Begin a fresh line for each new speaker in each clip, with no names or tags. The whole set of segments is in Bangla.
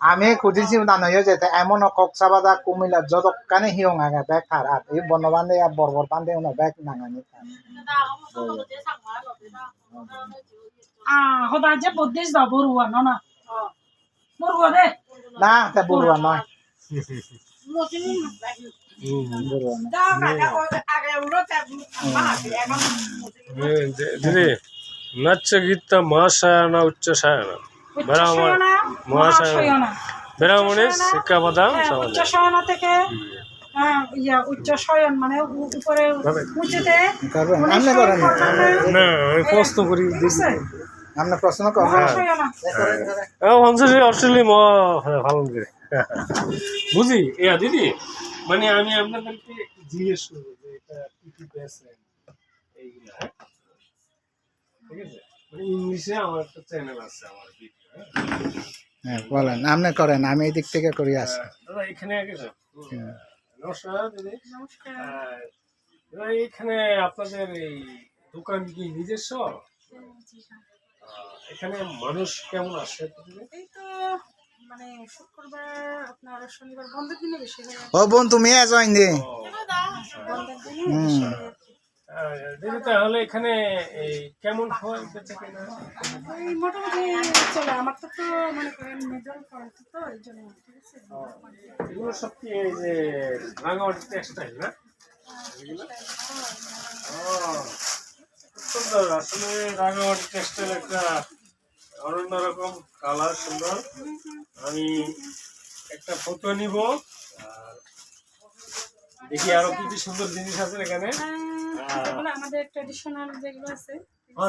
আমি খুঁজিছি নানয় যেতে এমন কক্সাবাদা কুমিল্লা যতখানি হিয়ং আগে ব্যাগ খারাপ এই বনবান্ধে আর বরবর বান্ধে উনো ব্যাগ নাঙানি
hoda je buddhist da burwa no na. Burwa de.
না তা বলবা নয় বলবা না
দিদি নাচ্য গীতা মহাশয়ান উচ্চ সায়ন
উচ্চশয়না, হ্যাঁ, থেকে হ্যাঁ, ইয়া মানে উপরে উঁচুতে
প্রশ্ন করি?
প্রশ্ন
করে। বুঝি? ইয়া দিদি? মানে আমি আপনাদেরকে জিজ্ঞেস করব যে এটা কি কি এইগুলা হ্যাঁ? ঠিক আছে? ইংলিশে আমার একটা চ্যানেল আছে আমার ভিডিও হ্যাঁ?
হ্যাঁ বলেন আপনি করেন আমি এই দিক থেকে করি আসি
দাদা এখানে আগে নমস্কার দিদি। এখানে আপনাদের এই দোকান কি নিজস্ব? এখানে মানুষ কেমন আসে
এই তো মানে শুক্রবার আপনার শনিবার বন্ধের দিনে বেশি হয়
ও বোন তুমি জয়েন দি।
ও,
বন্ধের দিনে
তাহলে এখানে এই কেমন হয়
এই মোটামুটি চলে আমার তো তো মনে করেন মিডল পয়েন্ট তো এই জন্য
এগুলো সব কি এই যে রাঙামাটি টেক্সটাইল না? এগুলো? সুন্দর আসলে রাঙামাটি টেক্সটাইল একটা অন্য রকম কালার সুন্দর। আমি একটা ফটো নিব আর দেখি আরও কি কি সুন্দর জিনিস আছে এখানে।
আহ, এগুলো আমাদের যেগুলো আছে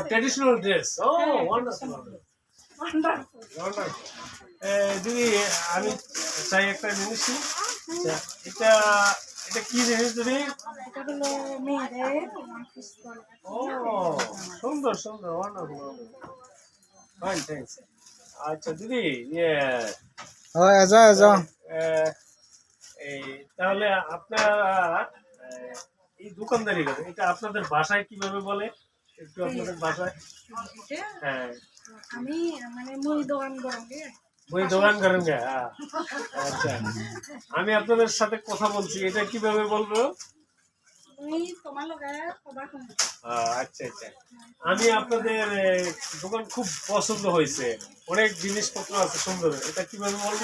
ট্রেডিশনাল ড্রেস ও
হ্যাঁ,
ওয়ান্ডারফুল দিদি আমি চাই একটা জিনিস। আচ্ছা, এটা এটা কি জিনিস দিদি। ও সুন্দর সুন্দর ওয়ান্ডারফুল ফাইন থ্যাঙ্কস আচ্ছা দিদি ইয়ে এই তাহলে আপনারা এই দোকানদারি করে। এটা আপনাদের কীভাবে বলে? একটু আপনাদের হ্যাঁ।
আমি মানে মুই দোকান করি।
ওই দোকান করেন হ্যাঁ। আচ্ছা। আমি আপনাদের সাথে কথা বলছি। এটা কীভাবে বলব? আহ, আচ্ছা আচ্ছা। আমি আপনাদের দোকান খুব পছন্দ হয়েছে। অনেক জিনিসপত্র আছে সুন্দর। এটা কীভাবে বলব?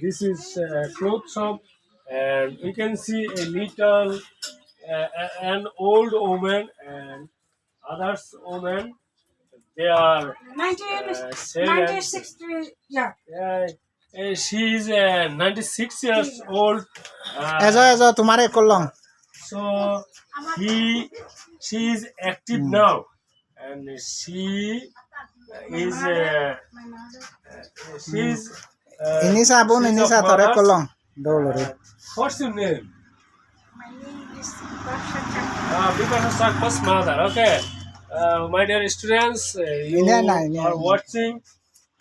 This is uh, a cloth shop, and you can see a little, uh, an old woman and others women. They are uh, 1963,
yeah. yeah.
Uh, she is uh, 96 years old. Uh,
as a, tumhare kollam.
So he, she is active hmm. now, and she is uh, uh, she is uh, Inisa
Inisa Dolore.
What's your name?
My name is
Vipasha Chakpa's ah, mother. Okay. Uh, my dear students, uh, you
India, na, India,
are watching.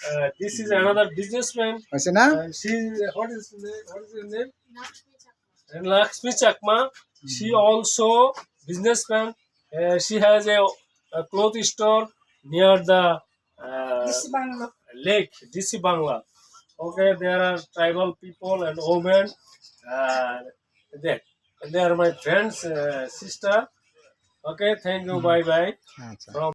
Uh, this is another businessman.
What's her
name? Uh, she, what is her name? What is her name? And Lakshmi Chakma. Mm. She hmm. also businessman. Uh, she has a, a cloth store near the uh,
DC Bangla.
lake, DC Bangla. Okay, there are tribal people and women. Uh, they are my friends, uh, sister. Okay, thank you. Hmm. Bye
bye.
From